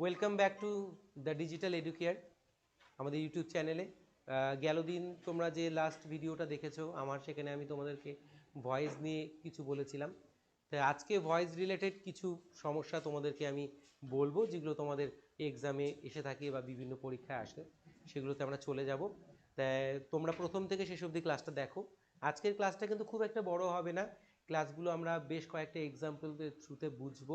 Welcome back to the digital Educare আমাদের YouTube চ্যানেলে গেল দিন তোমরা যে লাস্ট ভিডিওটা দেখেছ, আমার সেখানে আমি তোমাদেরকে ভয়েস নিয়ে কিছু বলেছিলাম। তাই আজকে ভয়েস রিলেটেড কিছু সমস্যা তোমাদেরকে আমি বলব, যেগুলো তোমাদের এক্সামে এসে থাকে বা বিভিন্ন পরীক্ষায় আসে, সেগুলোতে আমরা চলে যাব। তাই তোমরা প্রথম থেকে শেষ অবধি ক্লাসটা দেখো। আজকের ক্লাসটা কিন্তু খুব একটা বড় হবে না। ক্লাসগুলো আমরা বেশ কয়েকটা এক্সাম্পলের থ্রুতে বুঝব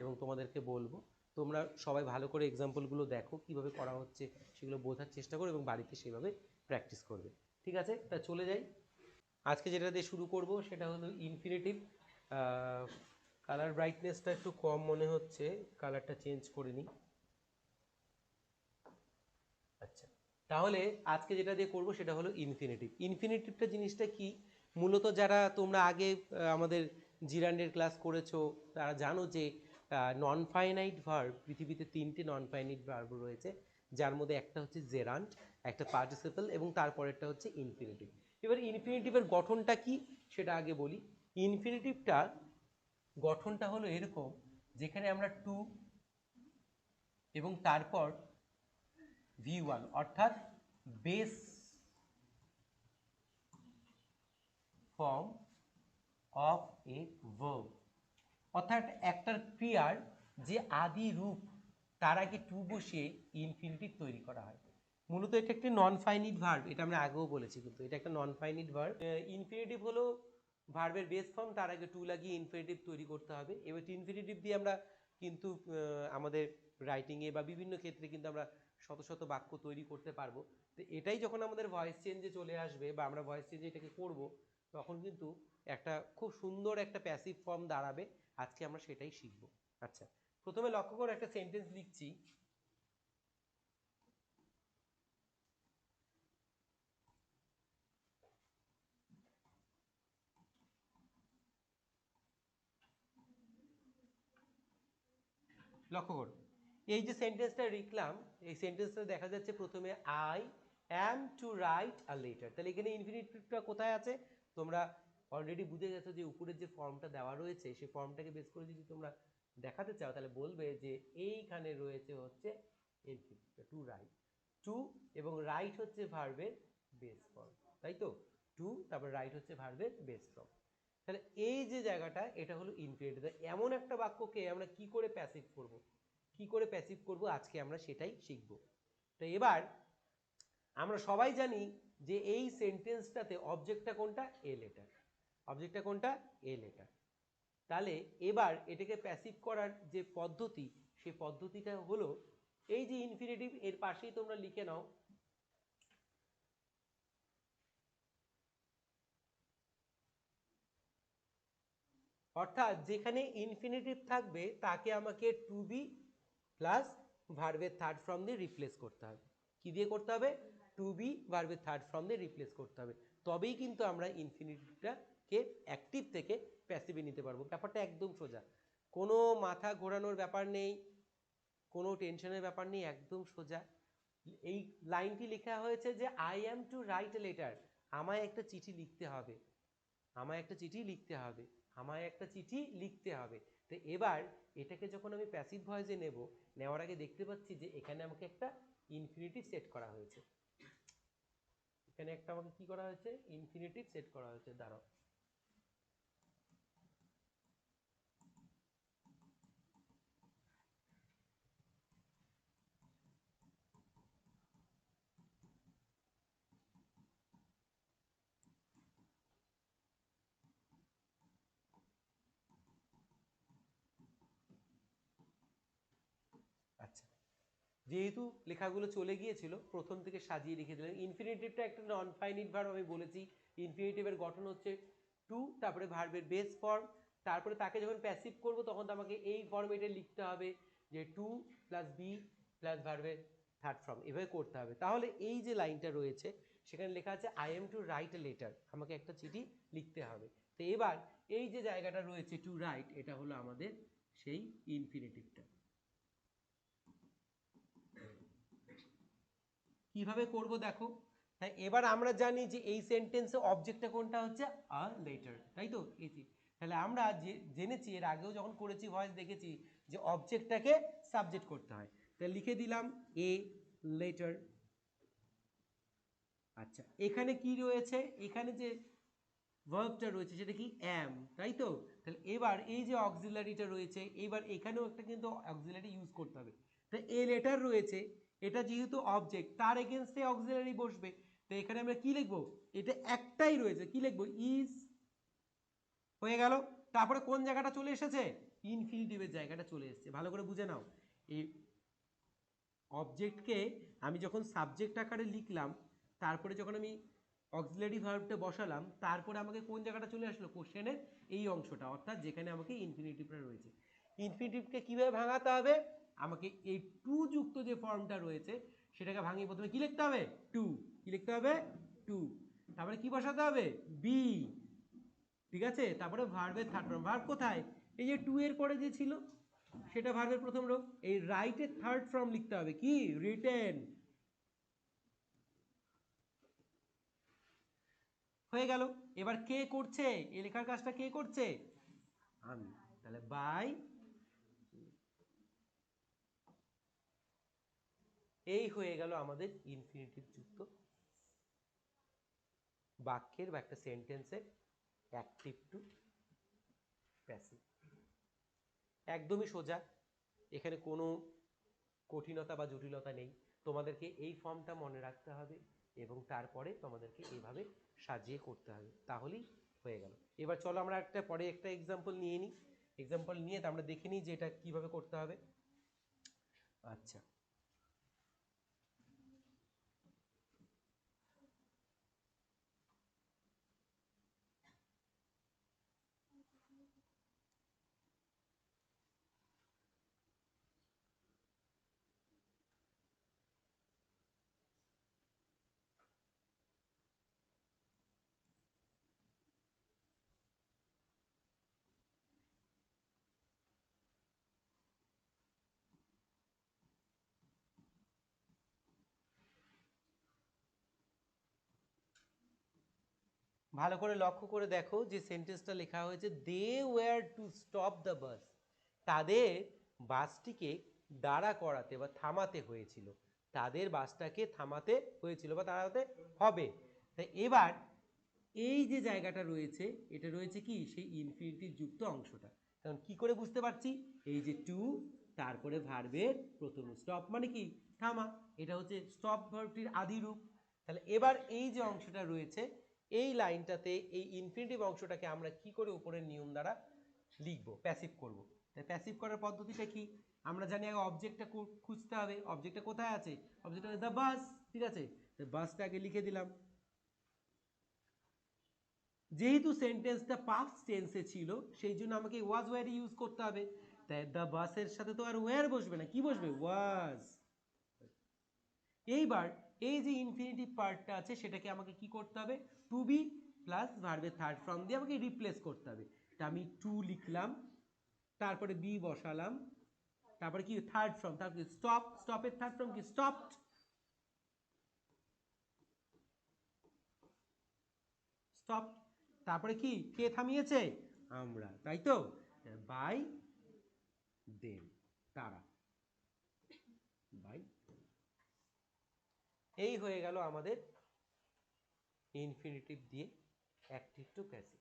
এবং তোমাদেরকে বলব। তোমরা সবাই ভালো করে এক্সাম্পলগুলো দেখো, কীভাবে করা হচ্ছে সেগুলো বোঝার চেষ্টা করো এবং বাড়িতে সেভাবে প্র্যাকটিস করবে। ঠিক আছে? তা চলে যাই। আজকে যেটা দিয়ে শুরু করব সেটা হলো ইনফিনিটিভ কালার ব্রাইটনেসটা একটু কম মনে হচ্ছে কালারটা চেঞ্জ করে নিই। আচ্ছা তাহলে আজকে যেটা দিয়ে করব সেটা হলো ইনফিনিটিভ ইনফিনিটিভটা জিনিসটা কি? মূলত যারা তোমরা আগে আমাদের জিরান্ডের ক্লাস করেছ, তারা জানো যে নন ফাইনাইট ভার্ব পৃথিবীতে তিনটে নন ফাইনাইট ভার্ব রয়েছে, যার মধ্যে একটা হচ্ছে জেরান্ট একটা পার্টিসিপল এবং তারপরেরটা হচ্ছে ইনফিনিটিভ এবার ইনফিনিটিভের গঠনটা কি? সেটা আগে বলি। ইনফিনিটিভটা গঠনটা হলো এরকম, যেখানে আমরা টু এবং তারপর ভি ওয়ান অর্থাৎ base form of a verb অর্থাৎ একটার ক্রিয়ার যে আদি রূপ, তার আগে টু বসিয়ে ইনফিনিটিভ তৈরি করা হয়। মূলত এটা একটি নন ফাইনিট ভার্ব এটা আমরা আগেও বলেছি কিন্তু এটা একটা নন ফাইনিট ভার্ব ইনফিনিটিভ হলো ভার্বের বেস ফর্ম তার আগে টু লাগিয়ে ইনফিনিটিভ তৈরি করতে হবে। এবার ইনফিনিটিভ দিয়ে আমরা কিন্তু আমাদের রাইটিংয়ে বা বিভিন্ন ক্ষেত্রে কিন্তু আমরা শত শত বাক্য তৈরি করতে পারব। তো এটাই যখন আমাদের ভয়েস চেঞ্জে চলে আসবে বা আমরা ভয়েস চেঞ্জে এটাকে করব, তখন কিন্তু একটা খুব সুন্দর একটা প্যাসিভ ফর্ম দাঁড়াবে। আজকে আমরা সেটাই শিখব। আচ্ছা প্রথমে লক্ষ্য করে একটা সেন্টেন্স লিখছি। লক্ষ্য করো, এই যে সেন্টেন্সটা লিখলাম, এই সেন্টেন্সটা দেখা যাচ্ছে প্রথমে I am to write a letter তাহলে এখানে ইনফিনিটিভটা কোথায় আছে? তোমরা অলরেডি বুঝে গেছো যে উপরের যে ফর্মটা দেওয়া রয়েছে সেই ফর্মটাকে বেস করে যদি তোমরা দেখাতে চাও, তাহলে বলবে যে এইখানে রয়েছে হচ্ছে ইনফিনিটিভটা টু রাইট টু এবং রাইট হচ্ছে ভার্বের বেস ফর্ম তাই তো? টু তারপর রাইট হচ্ছে ভার্বের বেস ফর্ম তাহলে এই যে জায়গাটা, এটা হলো ইনফিনিটিভ এমন একটা বাক্যকে আমরা কি করে প্যাসিভ করব? কি করে প্যাসিভ করব? আজকে আমরা সেটাই শিখব। তো এবার আমরা সবাই জানি যে এই সেন্টেন্সটাতে অবজেক্টটা কোনটা? এ লেটার অবজেক্টটা কোনটা? এ লেটার তাহলে এবার এটাকে প্যাসিভ করার যে পদ্ধতি সেই পদ্ধতিটা হলো এই যে ইনফিনিটিভ এর পাশেই তোমরা লিখে নাও, অর্থাৎ যেখানে ইনফিনিটিভ থাকবে তাকে আমাকে টু বি প্লাস ভার্বের থার্ড ফর্ম দিয়ে রিপ্লেস করতে হবে। কি দিয়ে করতে হবে? টু বি ভার্বের থার্ড ফর্ম দিয়ে রিপ্লেস করতে হবে। তবেই কিন্তু আমরা ইনফিনিটিভটাকে অ্যাক্টিভ থেকে প্যাসিভে নিতে পারব। ব্যাপারটা একদম সোজা। কোনো মাথা ঘোরানোর ব্যাপার নেই, কোনো টেনশনের ব্যাপার নেই, একদম সোজা। এই লাইনটি লেখা হয়েছে যে I am to write a letter আমায় একটা চিঠি লিখতে হবে। আমায় একটা চিঠি লিখতে হবে। আমায় একটা চিঠি লিখতে হবে। তো এবার এটাকে যখন আমি প্যাসিভ ভয়েসে নেব, নেওয়ার আগে দেখতে পাচ্ছি যে, এখানে আমাকে একটা ইনফিনিটিভ সেট করা হয়েছে। এখানে একটা আমাকে কি করা হয়েছে? ইনফিনিটিভ সেট করা হয়েছে। দাঁড়াও আচ্ছা যেহেতু লেখাগুলো চলে গিয়েছিল, প্রথম থেকে সাজিয়ে লিখে দিলাম ইনফিনিটিভটা একটা নন ফাইনিট ভার্ব আমি বলেছি। ইনফিনিটিভের গঠন হচ্ছে টু তারপরে ভার্বের বেস ফর্ম তারপরে তাকে যখন প্যাসিভ করব, তখন তো আমাকে এই ফর্মেটে লিখতে হবে যে টু প্লাস বি প্লাস ভার্বের থার্ড ফর্ম এভাবে করতে হবে। তাহলে এই যে লাইনটা রয়েছে, সেখানে লেখা আছে I am to write a letter আমাকে একটা চিঠি লিখতে হবে। তো এবার এই যে জায়গাটা রয়েছে টু রাইট এটা হলো আমাদের সেই ইনফিনিটিভটা কীভাবে করব দেখো? হ্যাঁ এবার আমরা জানি যে এই সেন্টেন্সে অবজেক্টটা কোনটা হচ্ছে? আ লেটার তাই তো? এটি তাহলে আমরা যে, জেনেছি, এর আগেও যখন করেছি ভয়েস দেখেছি যে অবজেক্টটাকে সাবজেক্ট করতে হয়। তাহলে লিখে দিলাম এ লেটার আচ্ছা এখানে কি রয়েছে? এখানে যে ভার্বটা রয়েছে সেটা কি? অ্যাম তাই তো? তাহলে এবার এই যে অক্সিলারিটা রয়েছে, এবার এখানেও একটা কিন্তু অক্সিলারি ইউজ করতে হবে। তো এ লেটার রয়েছে এটা যেহেতু অবজেক্ট তার এগেনস্টে অক্সিলারি বসবে। তো এখানে আমরা কি লিখব? এটা একটাই রয়েছে। কি লিখব? ইজ হয়ে গেল। তারপরে কোন জায়গাটা চলে এসেছে? ইনফিনিটিভের জায়গাটা চলে এসেছে। ভালো করে বুঝে নাও। এই অবজেক্টকে আমি যখন সাবজেক্ট আকারে লিখলাম, তারপরে যখন আমি অক্সিলারি ভার্বটা বসালাম, তারপরে আমাকে কোন জায়গাটা চলে আসলো? কোশ্চেনের এই অংশটা, অর্থাৎ যেখানে আমাকে ইনফিনিটিভটা রয়েছে। ইনফিনিটিভকে কীভাবে ভাঙাতে হবে? আমাকে এই টু যুক্ত যে ফর্মটা রয়েছে, সেটাকে ভাঙিয়ে প্রথমে কি লিখতে হবে? টু কি লিখতে হবে? টু তারপরে কি বসাতে হবে? বি ঠিক আছে? তারপরে ভার্বের থার্ড ফর্ম ভার্ব কোথায়? এই যে টু এর পরে যে ছিল, সেটা ভার্বের প্রথম রো এই রাইটের থার্ড ফর্ম লিখতে হবে। কি? রিটেন হয়ে গেল। এবার কে করছে? এই লেখার কাজটা কে করছে? আমি। তাহলে বাই এই হয়ে গেল আমাদের ইনফিনিটিভ যুক্ত বাক্যের বা একটা সেন্টেন্সের অ্যাক্টিভ টু প্যাসিভ একদমই সোজা। এখানে কোনো কঠিনতা বা জটিলতা নেই। তোমাদেরকে এই ফর্মটা মনে রাখতে হবে এবং তারপরে তোমাদেরকে এইভাবে সাজিয়ে করতে হবে। তাহলেই হয়ে গেল। এবার চলো আমরা একটা পরে একটা এক্সাম্পল নিয়ে নিই। এক্সাম্পল নিয়ে তা আমরা দেখে নিই যে এটা কীভাবে করতে হবে। আচ্ছা। ভালো করে লক্ষ্য করে দেখো যে সেন্টেন্সটা লেখা হয়েছে they were to stop the bus তাদের বাসটিকে দাঁড়া করাতে বা থামাতে হয়েছিল। তাদের বাসটাকে থামাতে হয়েছিল বা দাঁড়াতে হবে। তাই এবার এই যে জায়গাটা রয়েছে, এটা রয়েছে কি? সেই ইনফিনিটিভ যুক্ত অংশটা। কারণ কি করে বুঝতে পারছি? এই যে টু তারপরে ভার্বের প্রথম স্টপ মানে কি? থামা। এটা হচ্ছে স্টপ ভার্বটির আদি রূপ। তাহলে এবার এই যে অংশটা রয়েছে এই লাইনটাতে, এই ইনফিনিটিভ অংশটাকে আমরা কি করে উপরের নিয়ম দ্বারা লিখব? প্যাসিভ করব। তাই প্যাসিভ করার পদ্ধতিটা কি? আমরা জানি আগে অবজেক্টটা খুঁজতে হবে। অবজেক্টটা কোথায় আছে? অবজেক্টটা দ্য বাস ঠিক আছে? বাসটা আগে লিখে দিলাম। যেহেতু সেন্টেন্সটা পাস্ট টেন্সে ছিল, সেই জন্য আমাকে ওয়াজ ওয়ার ইউজ করতে হবে। তাই দ্য বাসের সাথে তো আর ওয়ার বসবে না, কি বসবে? ওয়াজ এইবার এই যে ইনফিনিটিভ পার্টটা আছে, সেটাকে আমাকে কি করতে হবে? টু বি প্লাস ভার্বের থার্ড ফর্ম দিয়ে আমাকে রিপ্লেস করতে হবে। তা আমি টু লিখলাম, তারপরে বি বসালাম, তারপরে কি থার্ড ফর্ম তারপরে স্টপ স্টপের থার্ড ফর্ম কি স্টপড স্টপ তারপরে কি, কে থামিয়েছে? আমরা, তাই তো? বাই দেম তারা। বাই এই হয়ে গেল আমাদের ইনফিনিটিভ দিয়ে অ্যাক্টিভ টু প্যাসিভ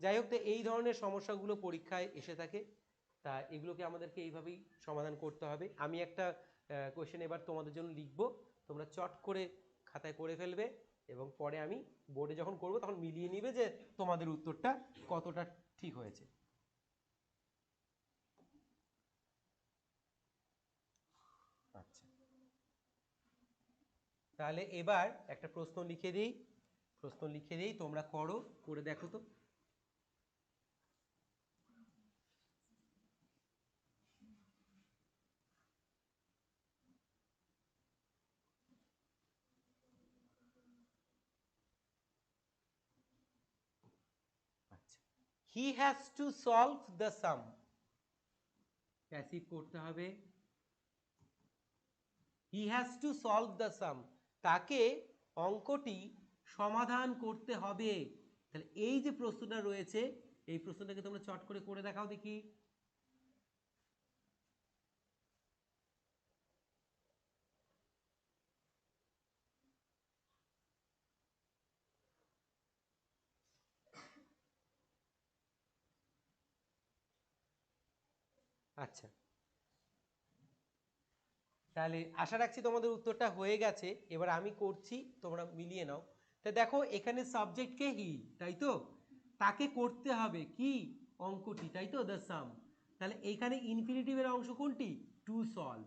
যাই হোক তো এই ধরনের সমস্যাগুলো পরীক্ষায় এসে থাকে, তা এগুলোকে আমাদেরকে এইভাবেই সমাধান করতে হবে। আমি একটা কোয়েশ্চেন এবার তোমাদের জন্য লিখব। তোমরা চট করে খাতায় করে ফেলবে এবং পরে আমি বোর্ডে যখন করব, তখন মিলিয়ে নিবে যে তোমাদের উত্তরটা কতটা ঠিক হয়েছে। আচ্ছা। তাহলে এবার একটা প্রশ্ন লিখে দিই। প্রশ্ন লিখে দিই, তোমরা করো। করে দেখো তো। He has to solve the sum passive করতে হবে। He has to solve the sum তাকে অঙ্কটি সমাধান করতে হবে। তাহলে এই যে প্রশ্নটা রয়েছে, এই প্রশ্নটাকে তোমরা চট করে করে দেখাও দেখি। আচ্ছা। তাহলে আশা রাখছি তোমাদের উত্তরটা হয়ে গেছে। এবার আমি করছি, তোমরা মিলিয়ে নাও। তা দেখো, এখানে সাবজেক্ট কে হি তাই তো? তাকে করতে হবে কি? অঙ্কটি, তাই তো? দ্য সাম তাহলে এইখানে ইনফিনিটিভের অংশ কোনটি? টু সলভ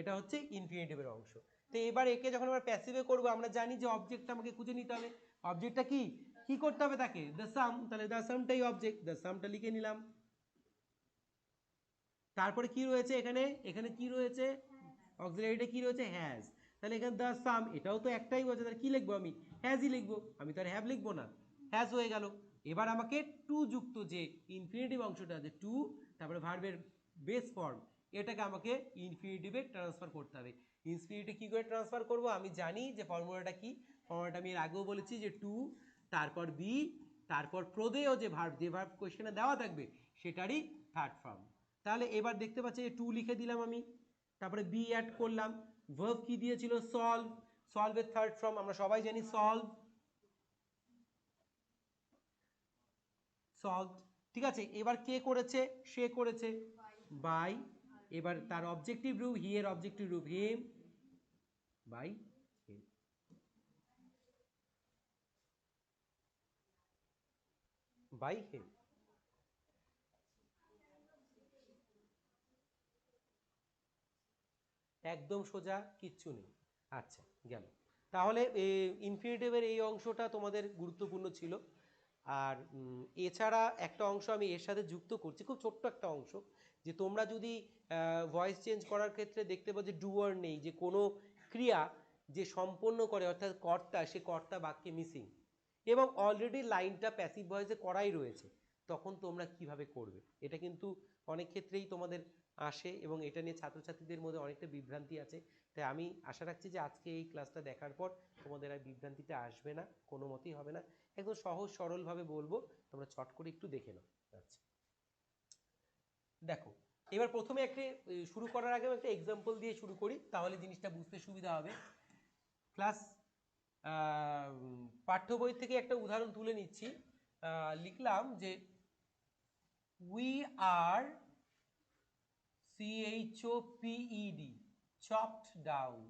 এটা হচ্ছে ইনফিনিটিভের অংশ। তো এবার একে যখন আমরা প্যাসিভে করব, আমরা জানি যে অবজেক্টটা আমাকে খুঁজে নিতে হবে। অবজেক্টটা কি? কি করতে হবে তাকে? দ্য সাম তাহলে দ্য সামটাই অবজেক্ট দ্য সামটা লিখে নিলাম। তারপরে কি রয়েছে এখানে? এখানে কি রয়েছে? অক্সিলারিটা কি রয়েছে? হ্যাজ তাহলে এখানে দ্য সাম, এটাও তো একটাই বলছে, তাহলে কী লিখব আমি? হ্যাজই লিখব। আমি তো আর হ্যাভ লিখব না। হ্যাজ হয়ে গেল। এবার আমাকে টু যুক্ত যে ইনফিনিটিভ অংশটা আছে টু তারপরে ভার্বের বেস ফর্ম এটাকে আমাকে ইনফিনিটিভে ট্রান্সফার করতে হবে। ইনফিনিটি কী করে ট্রান্সফার করব? আমি জানি যে ফর্মুলাটা কি। ফর্মুলাটা আমি এর আগেও বলেছি যে টু তারপর বি তারপর প্রদেয় যে ভার্ব যে ভার্ব কোয়েশ্চেনে দেওয়া থাকবে, সেটারই থার্ড ফর্ম তাহলে এবার দেখতে পাচ্ছি যে টু লিখে দিলাম আমি। তারপরে বি অ্যাড করলাম। ভার্ব কি দিয়েছিল? সলভ সলভের থার্ড ফর্ম আমরা সবাই জানি সলভ সলভ ঠিক আছে, এবার কে করেছে? সে করেছে। বাই এবার তার অবজেক্টিভ রূপ হি এর অবজেক্টিভ রূপ হিম বাই বাই হিম একদম সোজা, কিচ্ছু নেই। আচ্ছা গেল। তাহলে ইনফিনিটিভের এই অংশটা তোমাদের গুরুত্বপূর্ণ ছিল। আর এছাড়া একটা অংশ আমি এর সাথে যুক্ত করছি, খুব ছোট্ট একটা অংশ, যে তোমরা যদি ভয়েস চেঞ্জ করার ক্ষেত্রে দেখতে পাও যে ডুয়ার নেই, যে কোনো ক্রিয়া যে সম্পন্ন করে, অর্থাৎ কর্তা, সে কর্তা বাক্যে মিসিং এবং অলরেডি লাইনটা প্যাসিভ ভয়েসে করাই রয়েছে। তখন তোমরা কীভাবে করবে? এটা কিন্তু অনেক ক্ষেত্রেই তোমাদের আসে এবং এটা নিয়ে ছাত্রছাত্রীদের মধ্যে অনেকটা বিভ্রান্তি আছে। তাই আমি আশা রাখছি যে আজকে এই ক্লাসটা দেখার পর তোমাদের আর বিভ্রান্তিটা আসবে না, কোনো মতেই হবে না। একদম সহজ সরলভাবে বলব, তোমরা চট করে একটু দেখে নাও। আচ্ছা। দেখো, এবার প্রথমে একটা শুরু করার আগে একটা এক্সাম্পল দিয়ে শুরু করি, তাহলে জিনিসটা বুঝতে সুবিধা হবে। ক্লাস পাঠ্য বই থেকে একটা উদাহরণ তুলে নিচ্ছি। লিখলাম যে we are C H O P E D chopped down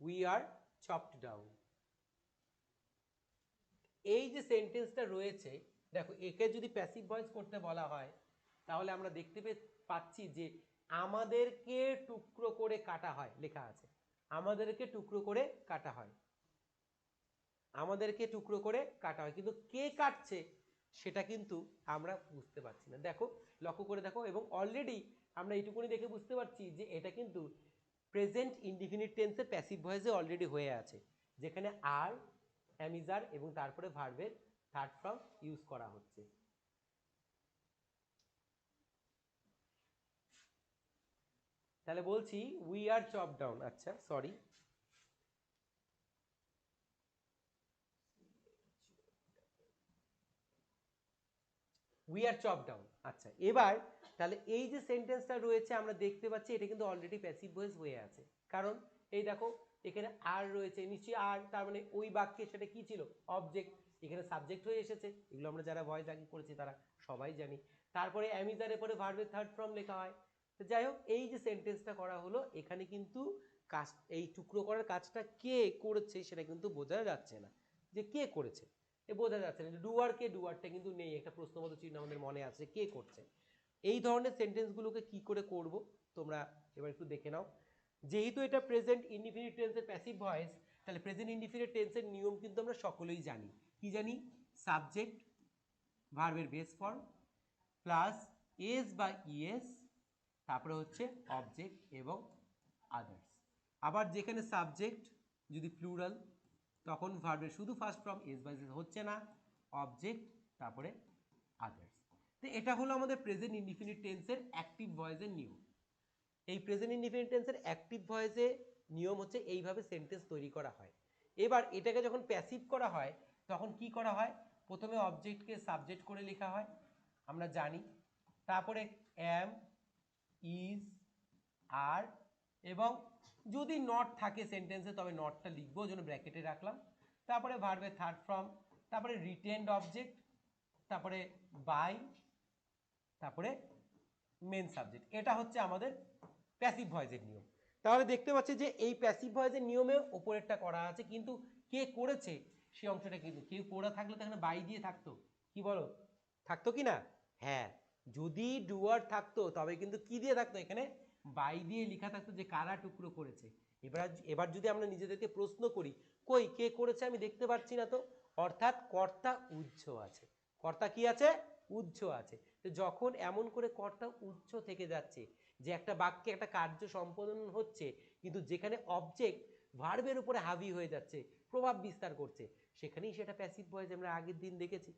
we are chopped down এই যে সেন্টেন্সটা রয়েছে, দেখো, একে যদি প্যাসিভ ভয়েস করতে বলা হয়, তাহলে আমরা দেখতে পাচ্ছি যে আমাদেরকে টুকরো করে কাটা হয়, লেখা আছে। আমাদেরকে টুকরো করে কাটা হয়। আমাদেরকে টুকরো করে কাটা হয়। কিন্তু কে কাটছে সেটা কিন্তু আমরা বুঝতে পারছি না। দেখো, লক্ষ্য করে দেখো, এবং অলরেডি আমরা এইটুকুনি দেখে বুঝতে পারছি যে এটা কিন্তু প্রেজেন্ট ইনডিফিনিট টেন্সে প্যাসিভ ভয়েসে অলরেডি হয়ে আছে, যেখানে আর অ্যামিজার এবং তারপরে ভার্বের থার্ড ফর্ম ইউজ করা হচ্ছে। তাহলে বলছি উই আর চপ ডাউন আচ্ছা sorry we are chop down আচ্ছা এবার তাহলে এই যে সেন্টেন্সটা রয়েছে, আমরা দেখতে পাচ্ছি এটা কিন্তু অলরেডি প্যাসিভ ভয়েস হয়ে আছে। কারণ এই দেখো, এখানে আর রয়েছে, নিশ্চয়ই আর তার মানে ওই বাক্যে সেটা কি ছিল? অবজেক্ট এখানে সাবজেক্ট হয়ে এসেছে। এগুলো আমরা যারা ভয়েস আগে করেছি, তারা সবাই জানি। তারপরে অ্যামিজারের পরে ভার্বের থার্ড ফর্ম লেখা হয়। তো যাই হোক, এই যে সেন্টেন্সটা করা হলো, এখানে কিন্তু কাজ, এই টুকরো করার কাজটা কে করেছে সেটা কিন্তু বোঝা যাচ্ছে না যে কে করেছে। বোঝা যাচ্ছে না ডুয়ার কে ডুয়ারটা কিন্তু নেই, একটা প্রশ্নবোধক চিহ্ন আমাদের মনে আছে কে করছে। এই ধরনের সেন্টেন্সগুলোকে কি করে করব তোমরা এবার একটু দেখে নাও। যেহেতু এটা প্রেজেন্ট ইনডিফিনিট টেন্সের প্যাসিভ ভয়েস তাহলে প্রেজেন্ট ইনডিফিনিট টেন্সের নিয়ম কিন্তু আমরা সকলেই জানি। কি জানি? সাবজেক্ট ভার্বের বেস ফর্ম প্লাস এস বা ইএস তারপরে হচ্ছে অবজেক্ট এবং আদার্স আবার যেখানে সাবজেক্ট যদি প্লুরাল তখন ভার্বের শুধু ফার্স্ট ফর্ম এস বাই হচ্ছে না অবজেক্ট তারপরে আদার্স তো এটা হলো আমাদের প্রেজেন্ট ইনডিফিনিট টেন্সের অ্যাক্টিভ ভয়েসের নিয়ম। এই প্রেজেন্ট ইনডিফিনিট টেন্সের অ্যাক্টিভ ভয়েসে নিয়ম হচ্ছে এইভাবে সেন্টেন্স তৈরি করা হয়। এবার এটাকে যখন প্যাসিভ করা হয়, তখন কি করা হয়? প্রথমে অবজেক্টকে সাবজেক্ট করে লেখা হয়, আমরা জানি। তারপরে অ্যাম ইজ আর এবং যদি নট থাকে সেন্টেন্সে তবে নটটা লিখব, ওই জন্য ব্র্যাকেটে রাখলাম। তারপরে ভার্বের থার্ড ফর্ম তারপরে রিটেন্ড অবজেক্ট তারপরে বাই তারপরে মেন সাবজেক্ট এটা হচ্ছে আমাদের প্যাসিভ ভয়েসের নিয়ম। তাহলে দেখতে পাচ্ছি যে এই প্যাসিভ ভয়েসের নিয়মে ওপরেরটা করা আছে, কিন্তু কে করেছে সেই অংশটা কিন্তু, কেউ করা থাকলে তো এখানে বাই দিয়ে থাকতো। কি বলো? থাকতো কি না? হ্যাঁ। যদি ডুয়ার থাকতো, তবে কিন্তু কি দিয়ে থাকতো এখানে? বাই দিয়ে লেখা থাকতো যে কারা টুকরো করেছে। এবার এবার যদি আমরা নিজেদেরকে প্রশ্ন করি, কই, কে করেছে আমি দেখতে পাচ্ছি না তো? অর্থাৎ কর্তা উচ্চ আছে। কর্তা কি আছে? উচ্চ আছে। তো যখন এমন করে কর্তা উচ্চ থেকে যাচ্ছে, যে একটা বাক্যে একটা কার্য সম্পাদন হচ্ছে, কিন্তু যেখানে অবজেক্ট ভার্বের উপরে হাবি হয়ে যাচ্ছে, প্রভাব বিস্তার করছে, সেখানেই সেটা প্যাসিভ ভয়েস আমরা আগের দিন দেখেছি।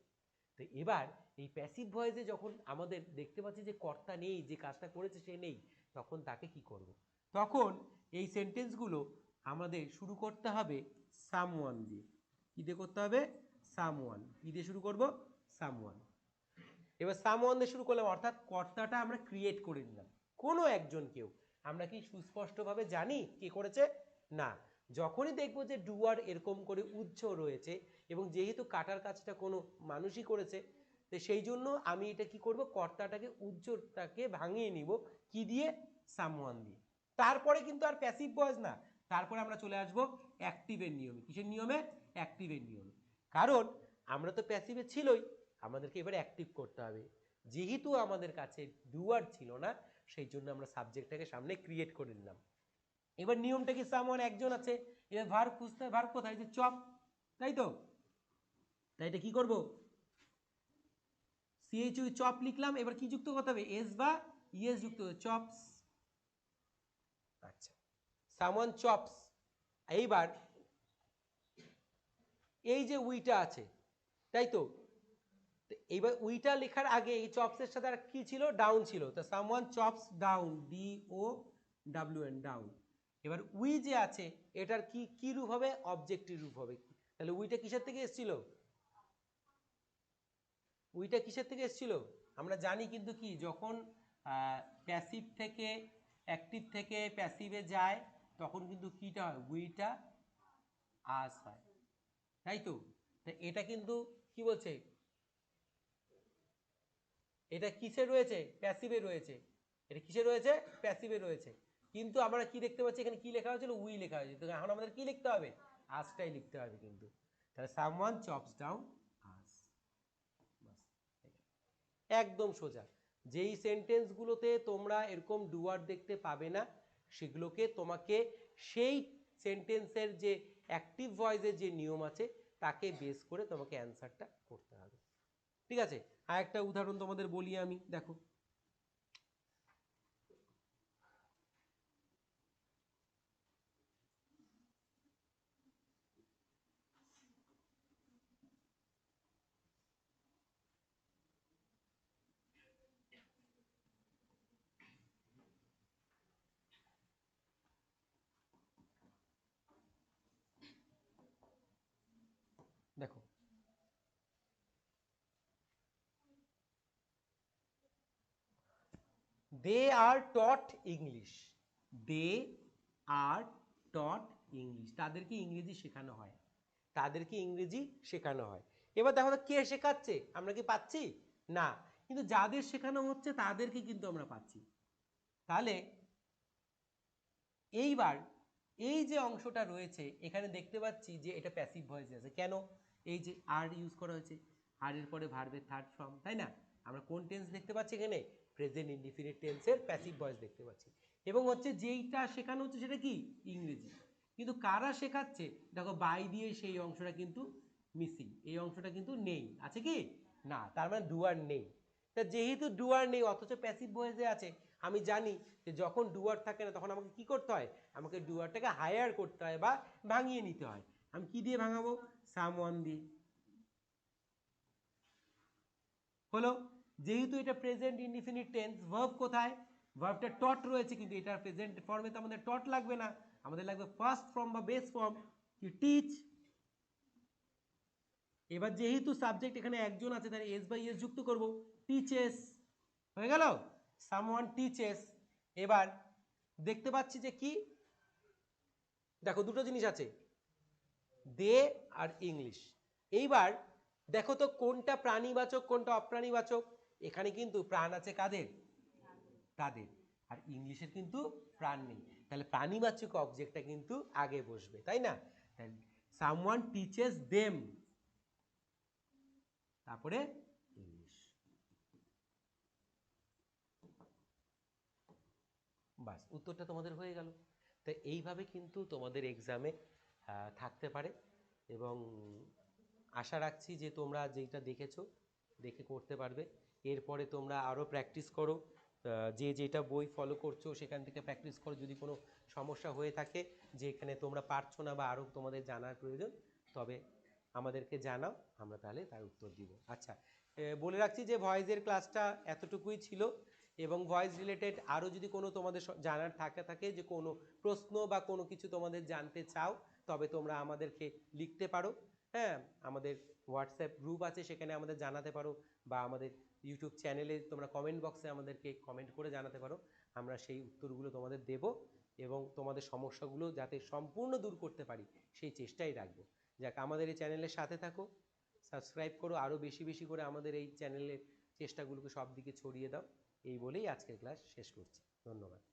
তো এবার এই প্যাসিভ ভয়েসে যখন আমাদের দেখতে পাচ্ছি যে কর্তা নেই, যে কাজটা করেছে সে নেই তখন তাকে কি করব। তখন এই সেন্টেন্সগুলো আমাদের শুরু করতে হবে সামওয়ান দিয়ে। কী দিয়ে করতে হবে? সামওয়ান কী দিয়ে শুরু করব? সামওয়ান এবার সামওয়ান দিয়ে শুরু করলাম, অর্থাৎ কর্তাটা আমরা ক্রিয়েট করে নিলাম। কোনো একজন কেউ। আমরা কি সুস্পষ্টভাবে জানি কে করেছে? না। যখনই দেখব যে ডুয়ার এরকম করে উচ্চ রয়েছে এবং যেহেতু কাটার কাজটা কোনো মানুষই করেছে তো সেই জন্য আমি এটা কি করব? কর্তাটাকে উজ্জ্বলটাকে ভাঙিয়ে নিব। কি দিয়ে? সামওয়ান দিয়ে। তারপরে কিন্তু আর প্যাসিভ ভয়েস না। তারপরে আমরা চলে আসব অ্যাক্টিভের নিয়মে। কিসের নিয়মে? অ্যাক্টিভের নিয়মে। কারণ আমরা তো প্যাসিভে ছিলই। আমাদেরকে এবার অ্যাক্টিভ করতে হবে। যেহেতু আমাদের কাছে ডুয়ার ছিল না সেই জন্য আমরা সাবজেক্টটাকে সামনে ক্রিয়েট করে নিলাম। এবার নিয়মটা কি? সামওয়ান একজন আছে। এবার ভার খুঁজতে ভার কোথায়? যে চপ। তাই তো? তাই এটা কি করব? সিএইচ ইউ চপ লিখলাম, এবার কি যুক্ত করতে হবে? এস বা ইএস যুক্ত চপস আচ্ছা। সামওয়ান চপস এইবার এই যে উইটা আছে, তাই তো? এইবার উইটা লেখার আগে এই চপসের সাথে আর কি ছিল? ডাউন ছিল। তো someone chops down D O W N down এবার উই যে আছে, এটার কি কি রূপ হবে? অবজেক্টিভ রূপ হবে। তাহলে উইটা কিসের থেকে এসেছিল? উইটা কিসের থেকে এসেছিল? আমরা জানি কিন্তু কি, যখন প্যাসিভ থেকে অ্যাক্টিভ থেকে প্যাসিভে যায়, তখন কিন্তু কিটা হয়? উইটা আস হয়। তাই তো? এটা কিন্তু কি বলছে? এটা কিসে রয়েছে? প্যাসিভে রয়েছে। এটা কিসে রয়েছে? প্যাসিভে রয়েছে। কিন্তু আমরা কি দেখতে পাচ্ছি? এখানে কি লেখা হয়েছিল? উই লেখা হয়েছে। তো এখন আমাদের কি লিখতে হবে? আসটাই লিখতে হবে কিন্তু। তাহলে সামওয়ান চপস ডাউন আস একদম সোজা। যেই সেন্টেন্সগুলোতে তোমরা এরকম ডুয়ার দেখতে পাবে না, সেগুলোকে তোমাকে সেই সেন্টেন্সের যে অ্যাক্টিভ ভয়েসের যে নিয়ম আছে, তাকে বেস করে তোমাকে অ্যান্সারটা করতে হবে। ঠিক আছে? আর একটা উদাহরণ তোমাদের বলি আমি, দেখো দেখো দে আর টট ইংলিশ দে আর টট ইংলিশ তাদেরকে ইংরেজি শেখানো হয়। তাদেরকে ইংরেজি শেখানো হয়। এবার দেখো কে শেখাচ্ছে? আমরা কি পাচ্ছি? না। কিন্তু যাদের শেখানো হচ্ছে তাদেরকে কিন্তু আমরা পাচ্ছি। তাহলে এইবার এই যে অংশটা রয়েছে, এখানে দেখতে পাচ্ছি যে এটা প্যাসিভ ভয়েসে আছে। কেন? এই যে আর ইউজ করা হয়েছে। আর এর পরে ভার্বের থার্ড ফর্ম তাই না? আমরা কোন টেন্স দেখতে পাচ্ছি এখানে? প্রেজেন্ট ইনডিফিনিট টেন্সের প্যাসিভ ভয়েস দেখতে পাচ্ছি। এবং হচ্ছে যেইটা শেখানো হচ্ছে সেটা কি? ইংরেজি। কিন্তু কারা শেখাচ্ছে? দেখো বাই দিয়ে সেই অংশটা কিন্তু মিসিং এই অংশটা কিন্তু নেই। আছে কি? না, তার মানে ডুয়ার নেই। তা যেহেতু ডুয়ার নেই, অথচ প্যাসিভ ভয়েসে আছে, আমি জানি যে যখন ডুয়ার থাকে না, তখন আমাকে কি করতে হয়? আমাকে ডুয়ারটাকে হায়ার করতে হয় বা ভাঙিয়ে নিতে হয়। আমি কি দিয়ে ভাঙাবো? সামওয়ান দিয়ে। হলো? যেহেতু এটা প্রেজেন্ট ইনডিফিনিট টেন্স ভার্ব কোথায়? ভার্বটা টট রয়েছে, কিন্তু এটা প্রেজেন্ট ফর্মে তো আমাদের টট লাগবে না। আমাদের লাগবে ফার্স্ট ফর্ম বা বেস ফর্ম কি টিচ এবার যেহেতু সাবজেক্ট এখানে একজন আছে, তাহলে এস বাই এস যুক্ত করব। টিচেস হয়ে গেল? সামওয়ান টিচেস এবার দেখতে পাচ্ছি যে কি? দেখো, দুটো জিনিস আছে। They are English. এইবার দেখো তো কোনটা প্রাণীবাচক, কোনটা অপ্রাণীবাচক। এখানে কিন্তু প্রাণ আছে কাদের? তাদের। আর ইংলিশের কিন্তু প্রাণ নেই। তাহলে প্রাণীবাচক অবজেক্টটা কিন্তু আগে বসবে, তাই না? তাহলে সামওয়ান টিচেস দেম তারপরে ইংলিশ। বাস, উত্তরটা তোমাদের হয়ে গেল। তো এইভাবে কিন্তু তোমাদের এক্সামে থাকতে পারে। এবং আশা রাখছি যে তোমরা যেটা দেখেছ, দেখে করতে পারবে। এরপরে তোমরা আরও প্র্যাকটিস করো। যে যেটা বই ফলো করছ, সেখান থেকে প্র্যাকটিস করো। যদি কোনো সমস্যা হয়ে থাকে, যে এখানে তোমরা পারছ না বা আরও তোমাদের জানার প্রয়োজন, তবে আমাদেরকে জানাও, আমরা তাহলে তার উত্তর দিব। আচ্ছা বলে রাখছি যে ভয়েসের ক্লাসটা এতটুকুই ছিল এবং ভয়েস রিলেটেড আরও যদি কোনো তোমাদের জানার থাকে থাকে যে কোনো প্রশ্ন বা কোনো কিছু তোমাদের জানতে চাও, তবে তোমরা আমাদেরকে লিখতে পারো। হ্যাঁ আমাদের হোয়াটসঅ্যাপ গ্রুপ আছে, সেখানে আমাদের জানাতে পারো বা আমাদের ইউটিউব চ্যানেলে তোমরা কমেন্ট বক্সে আমাদেরকে কমেন্ট করে জানাতে পারো। আমরা সেই উত্তরগুলো তোমাদের দেব এবং তোমাদের সমস্যাগুলো যাতে সম্পূর্ণ দূর করতে পারি, সেই চেষ্টাই রাখব। যাক, আমাদের এই চ্যানেলের সাথে থাকো সাবস্ক্রাইব করো আরও বেশি বেশি করে আমাদের এই চ্যানেলের চেষ্টাগুলোকে সব দিকে ছড়িয়ে দাও। এই বলেই আজকের ক্লাস শেষ করছি। ধন্যবাদ।